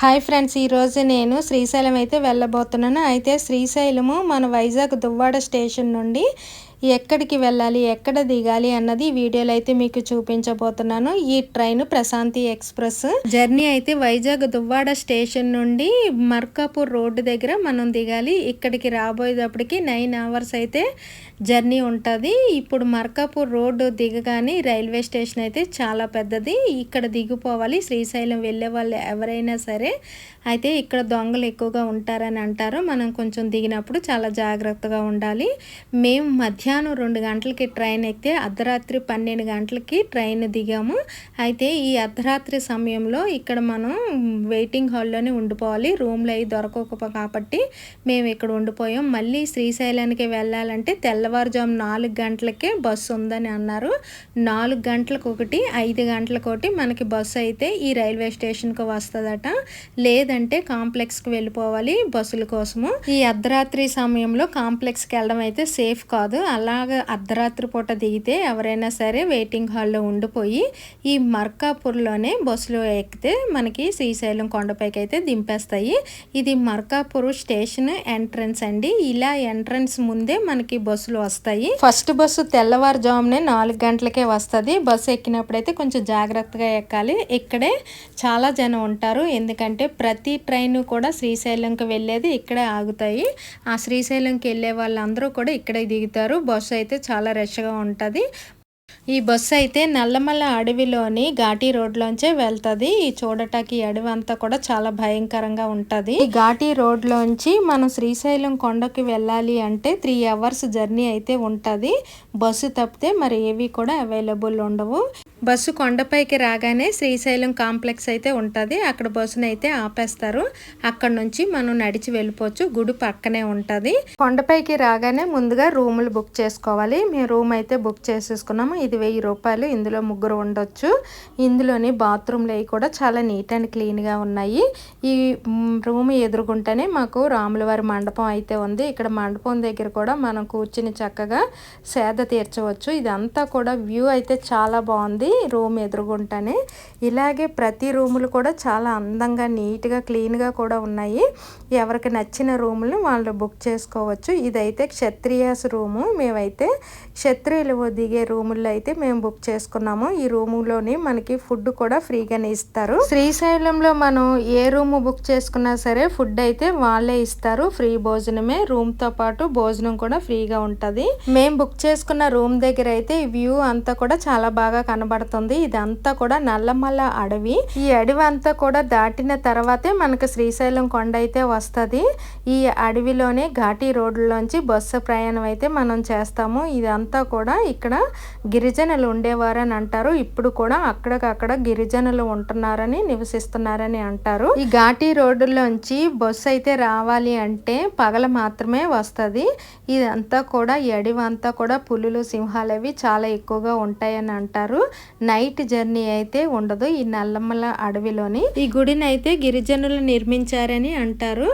Hi friends ఈరోజు నేను శ్రీశైలం అయితే వెళ్ళబోతున్నాను. అయితే శ్రీశైలము మన వైజాగ్ దువ్వాడ స్టేషన్ నుండి ఎక్కడికి వెళ్ళాలి ఎక్కడ దిగాలి అన్నది వీడియోలో అయితే మీకు చూపించబోతున్నాను. ఈ ట్రైన్ ప్రశాంతి ఎక్స్ప్రెస్. జర్నీ అయితే వైజాగ్ దువ్వాడ స్టేషన్ నుండి మర్కాపూర్ రోడ్డు దగ్గర మనం దిగాలి. ఇక్కడికి రాబోయేటప్పటికి నైన్ అవర్స్ అయితే జర్నీ ఉంటుంది. ఇప్పుడు మర్కాపూర్ రోడ్డు దిగగానే రైల్వే స్టేషన్ అయితే చాలా పెద్దది. ఇక్కడ దిగిపోవాలి. శ్రీశైలం వెళ్ళే వాళ్ళు ఎవరైనా సరే. అయితే ఇక్కడ దొంగలు ఎక్కువగా ఉంటారని అంటారు. మనం కొంచెం దిగినప్పుడు చాలా జాగ్రత్తగా ఉండాలి. మేము మధ్యాహ్నం రెండు గంటలకి ట్రైన్ ఎక్కితే అర్ధరాత్రి పన్నెండు గంటలకి ట్రైన్ దిగాము. అయితే ఈ అర్ధరాత్రి సమయంలో ఇక్కడ మనం వెయిటింగ్ హాల్లోనే ఉండిపోవాలి. రూమ్లు అవి దొరకకపో కాబట్టి మేము ఇక్కడ ఉండిపోయాం. మళ్ళీ శ్రీశైలానికి వెళ్ళాలంటే తెల్లవారుజాము నాలుగు గంటలకే బస్సు ఉందని అన్నారు. నాలుగు గంటలకు ఒకటి ఐదు గంటలకు ఒకటి మనకి బస్సు అయితే ఈ రైల్వే స్టేషన్కి వస్తుందట. లేదంటే కాంప్లెక్స్కి వెళ్ళిపోవాలి బస్సుల కోసము. ఈ అర్ధరాత్రి సమయంలో కాంప్లెక్స్కి వెళ్ళడం అయితే సేఫ్ కాదు. అలాగ అర్ధరాత్రి పూట దిగితే ఎవరైనా సరే వెయిటింగ్ హాల్లో ఉండిపోయి ఈ మర్కాపూర్లోనే బస్సులో ఎక్కితే మనకి శ్రీశైలం కొండపైకి అయితే దింపేస్తాయి. ఇది మర్కాపూర్ స్టేషన్ ఎంట్రన్స్ అండి. ఇలా ఎంట్రన్స్ ముందే మనకి బస్సులు వస్తాయి. ఫస్ట్ బస్సు తెల్లవారుజామునే నాలుగు గంటలకే వస్తుంది. బస్సు ఎక్కినప్పుడైతే కొంచెం జాగ్రత్తగా ఎక్కాలి. ఇక్కడే చాలా జనం ఉంటారు. ఎందుకంటే ప్రతి ట్రైన్ కూడా శ్రీశైలంకి వెళ్ళేది ఇక్కడే ఆగుతాయి. ఆ శ్రీశైలంకి వెళ్ళే వాళ్ళందరూ కూడా ఇక్కడే దిగుతారు. బస్సు అయితే చాలా రష్గా ఉంటుంది. ఈ బస్సు అయితే నల్లమల్ల అడవిలోని ఘాటీ రోడ్లోంచే వెళ్తుంది. ఈ చూడటానికి అడవి అంతా కూడా చాలా భయంకరంగా ఉంటుంది. ఈ ఘాటీ రోడ్లోంచి మనం శ్రీశైలం కొండకి వెళ్ళాలి అంటే త్రీ అవర్స్ జర్నీ అయితే ఉంటుంది. బస్సు తప్పితే మరి ఏవి కూడా అవైలబుల్ ఉండవు. బస్సు కొండపైకి రాగానే శ్రీశైలం కాంప్లెక్స్ అయితే ఉంటుంది. అక్కడ బస్సును అయితే ఆపేస్తారు. అక్కడ నుంచి మనం నడిచి వెళ్ళిపోవచ్చు. గుడి పక్కనే ఉంటుంది. కొండపైకి రాగానే ముందుగా రూములు బుక్ చేసుకోవాలి. మేము రూమ్ అయితే బుక్ చేసేసుకున్నాము. ఇది వెయ్యి రూపాయలు. ఇందులో ముగ్గురు ఉండొచ్చు. ఇందులోని బాత్రూమ్లు అవి కూడా చాలా నీట్ అండ్ క్లీన్గా ఉన్నాయి. ఈ రూమ్ ఎదురుగుంటేనే మాకు రాములవారి మండపం అయితే ఉంది. ఇక్కడ మండపం దగ్గర కూడా మనం కూర్చుని చక్కగా సేద తీర్చవచ్చు. ఇదంతా కూడా వ్యూ అయితే చాలా బాగుంది. రూమ్ ఎదురుగుంటేనే. ఇలాగే ప్రతి రూములు కూడా చాలా అందంగా నీట్గా క్లీన్గా కూడా ఉన్నాయి. ఎవరికి నచ్చిన రూములు వాళ్ళు బుక్ చేసుకోవచ్చు. ఇదైతే క్షత్రియాస్ రూము. మేమైతే క్షత్రియులు దిగే రూముల్లో అయితే మేము బుక్ చేసుకున్నాము. ఈ రూములోని మనకి ఫుడ్ కూడా ఫ్రీగానే ఇస్తారు. శ్రీశైలంలో మనం ఏ రూమ్ బుక్ చేసుకున్నా సరే ఫుడ్ అయితే వాళ్ళే ఇస్తారు. ఫ్రీ భోజనమే. రూమ్తో పాటు భోజనం కూడా ఫ్రీగా ఉంటది. మేము బుక్ చేసుకున్న రూమ్ దగ్గర అయితే వ్యూ అంతా కూడా చాలా బాగా కనబడుతుంది ఇదంతా కూడా నల్లమల్ల అడవి. ఈ అడవి అంతా కూడా దాటిన తర్వాతే మనకు శ్రీశైలం కొండ అయితే వస్తుంది. ఈ అడవిలోనే ఘాటీ రోడ్లోంచి బస్సు ప్రయాణం అయితే మనం చేస్తాము. ఇదంతా కూడా ఇక్కడ గిరిజనులు ఉండేవారని అంటారు. ఇప్పుడు కూడా అక్కడికక్కడ గిరిజనులు ఉంటున్నారని నివసిస్తున్నారని అంటారు. ఈ ఘాటీ రోడ్డులోంచి బస్సు అయితే రావాలి అంటే పగల మాత్రమే వస్తుంది. ఇదంతా కూడా అడవి అంతా కూడా పులులు సింహాలు అవి చాలా ఎక్కువగా ఉంటాయని అంటారు. నైట్ జర్నీ అయితే ఉండదు. ఈ నల్లమ్మల అడవిలోని ఈ గుడిని అయితే గిరిజనులు నిర్మించారని అంటారు.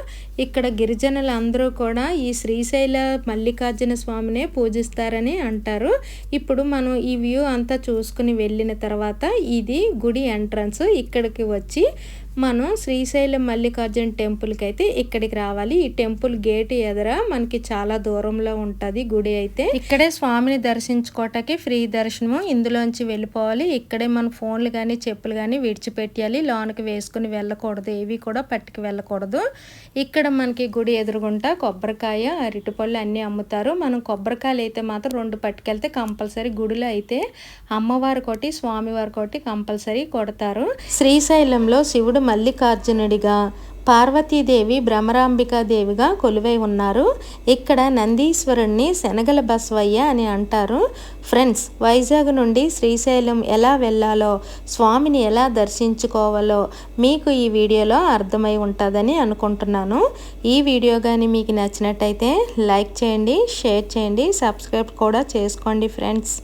ఇక్కడ గిరిజనులు అందరూ కూడా ఈ శ్రీశైల మల్లికార్జున స్వామినే పూజిస్తారని అంటారు. ఇప్పుడు మనం ఈ వ్యూ అంతా చూసుకుని వెళ్ళిన తర్వాత ఇది గుడి ఎంట్రన్స్. ఇక్కడికి వచ్చి మనం శ్రీశైలం మల్లికార్జున టెంపుల్కి అయితే ఇక్కడికి రావాలి. ఈ టెంపుల్ గేట్ ఎదుర మనకి చాలా దూరంలో ఉంటుంది గుడి అయితే. ఇక్కడే స్వామిని దర్శించుకోవటానికి ఫ్రీ దర్శనము ఇందులోంచి వెళ్ళిపోవాలి. ఇక్కడే మన ఫోన్లు కానీ చెప్పులు కానీ విడిచిపెట్టాలి లోనకి వేసుకుని వెళ్ళకూడదు. ఏవి కూడా పట్టుకు వెళ్ళకూడదు. ఇక్కడ మనకి గుడి ఎదురుగుంటా కొబ్బరికాయ అరటిపళ్ళు అన్నీ అమ్ముతారు. మనం కొబ్బరికాయలు అయితే మాత్రం రెండు పట్టుకెళ్తే కంపల్సరీ గుడిలో అయితే అమ్మవారి కోటి స్వామివారి కోటి కంపల్సరీ కొడతారు. శ్రీశైలంలో శివుడు మల్లికార్జునుడిగా పార్వతీదేవి భ్రమరాంబికాదేవిగా కొలువై ఉన్నారు. ఇక్కడ నందీశ్వరుణ్ణి శనగల బస్వయ్య అని అంటారు. ఫ్రెండ్స్ వైజాగ్ నుండి శ్రీశైలం ఎలా వెళ్ళాలో స్వామిని ఎలా దర్శించుకోవాలో మీకు ఈ వీడియోలో అర్థమై ఉంటుందని అనుకుంటున్నాను. ఈ వీడియో కానీ మీకు నచ్చినట్టయితే లైక్ చేయండి షేర్ చేయండి సబ్స్క్రైబ్ కూడా చేసుకోండి ఫ్రెండ్స్.